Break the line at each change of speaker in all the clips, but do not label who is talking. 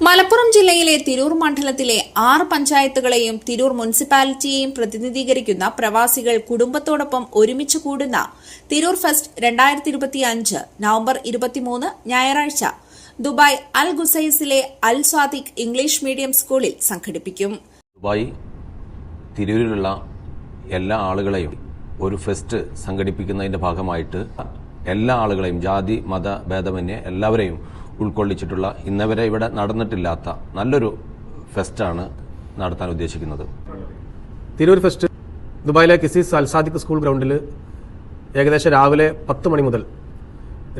മലപ്പുറം ജില്ലയിലെ തിരൂർ മണ്ഡലത്തിലെ ആറ് പഞ്ചായത്തുകളെയും തിരൂർ മുനിസിപ്പാലിറ്റിയെയും പ്രതിനിധീകരിക്കുന്ന പ്രവാസികൾ കുടുംബത്തോടൊപ്പം ഒരുമിച്ച് കൂടുന്ന തിരൂർ ഫെസ്റ്റ് രണ്ടായിരത്തി ഇരുപത്തിയഞ്ച് നവംബർ ഇരുപത്തിമൂന്ന് ഞായറാഴ്ച ദുബായ് അൽ ഗുസൈസിലെ അൽ സ്വാദിഖ് ഇംഗ്ലീഷ് മീഡിയം സ്കൂളിൽ സംഘടിപ്പിക്കും.
ദുബായ് തിരൂരിലുള്ള എല്ലാ ആളുകളെയും ഒരു ഫെസ്റ്റ് സംഘടിപ്പിക്കുന്നതിന്റെ ഭാഗമായിട്ട് എല്ലാ ആളുകളെയും ജാതി മത ഭേദമന്യേ എല്ലാവരെയും ഉൾക്കൊള്ളിച്ചിട്ടുള്ള ഇന്നവരെ ഇവിടെ നടന്നിട്ടില്ലാത്ത നല്ലൊരു ഫെസ്റ്റാണ് നടത്താൻ ഉദ്ദേശിക്കുന്നത്.
തിരൂർ ഫെസ്റ്റ് ദുബായിലെ കിസീസ് അൽസാദിഖ് സ്കൂൾ ഗ്രൗണ്ടിൽ ഏകദേശം രാവിലെ പത്ത് മണി മുതൽ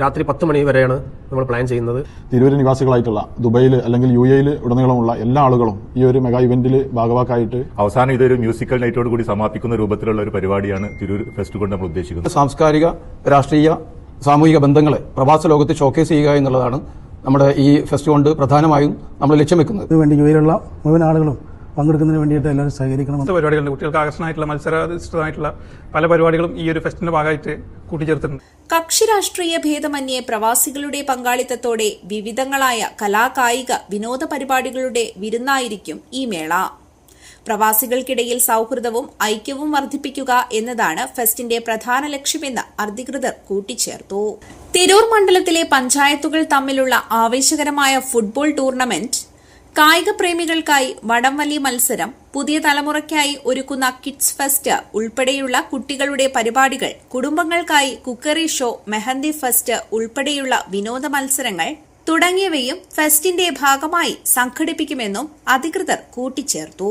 രാത്രി പത്ത് മണി വരെയാണ് നമ്മൾ പ്ലാൻ ചെയ്യുന്നത്.
തിരൂര് നിവാസികളായിട്ടുള്ള ദുബായിൽ അല്ലെങ്കിൽ യു എയിൽ ഉടനീളമുള്ള എല്ലാ ആളുകളും ഈ ഒരു മെഗാ ഇവന്റിൽ ഭാഗവാക്കായിട്ട്
അവസാനം ഇതൊരു മ്യൂസിക്കൽ നൈറ്റോട് കൂടി സമാപിക്കുന്ന രൂപത്തിലുള്ള ഒരു പരിപാടിയാണ് തിരൂർ ഫെസ്റ്റ് കൊണ്ട് നമ്മൾ ഉദ്ദേശിക്കുന്നത്.
സാംസ്കാരിക രാഷ്ട്രീയ സാമൂഹിക ബന്ധങ്ങളെ പ്രവാസ ലോകത്ത് ഷോക്കേസ് ചെയ്യുക എന്നുള്ളതാണ് നമ്മുടെ ഈ ഫെസ്റ്റ് കൊണ്ട് പ്രധാനമായും നമ്മൾ ലക്ഷ്യം വെക്കുന്നത്.
ഇതിനുവേണ്ടി ജോലിയിലുള്ള മുഴുവൻ ആളുകളും പങ്കെടുക്കുന്നതിന് വേണ്ടിയിട്ട് എല്ലാവരും സഹകരിക്കണം
മറ്റ് പരിപാടികളുണ്ട്. കുട്ടികൾക്ക് ആകർഷണമായിട്ടുള്ള മത്സരാധിഷ്ഠിതമായിട്ടുള്ള പല പരിപാടികളും ഈ ഒരു ഫെസ്റ്റിന്റെ ഭാഗമായിട്ട് കൂട്ടിച്ചേർത്തിട്ടുണ്ട്.
കക്ഷി രാഷ്ട്രീയ ഭേദമന്യേ പ്രവാസികളുടെ പങ്കാളിത്തത്തോടെ വിവിധങ്ങളായ കലാകായിക വിനോദ പരിപാടികളുടെ വിരുന്നായിരിക്കും ഈ മേള. പ്രവാസികൾക്കിടയിൽ സൗഹൃദവും ഐക്യവും വർദ്ധിപ്പിക്കുക എന്നതാണ് ഫെസ്റ്റിന്റെ പ്രധാന ലക്ഷ്യമെന്ന് അധികൃതർ കൂട്ടിച്ചേർത്തു. തിരൂർ മണ്ഡലത്തിലെ പഞ്ചായത്തുകൾ തമ്മിലുള്ള ആവേശകരമായ ഫുട്ബോൾ ടൂർണമെന്റ് കായിക പ്രേമികൾക്കായി വടംവലി മത്സരം പുതിയ തലമുറയ്ക്കായി ഒരുക്കുന്ന കിഡ്സ് ഫെസ്റ്റ് ഉൾപ്പെടെയുള്ള കുട്ടികളുടെ പരിപാടികൾ കുടുംബങ്ങൾക്കായി കുക്കറി ഷോ മെഹന്തി ഫെസ്റ്റ് ഉൾപ്പെടെയുള്ള വിനോദ മത്സരങ്ങൾ തുടങ്ങിയവയും ഫെസ്റ്റിന്റെ ഭാഗമായി സംഘടിപ്പിക്കുമെന്നും അധികൃതർ കൂട്ടിച്ചേർത്തു.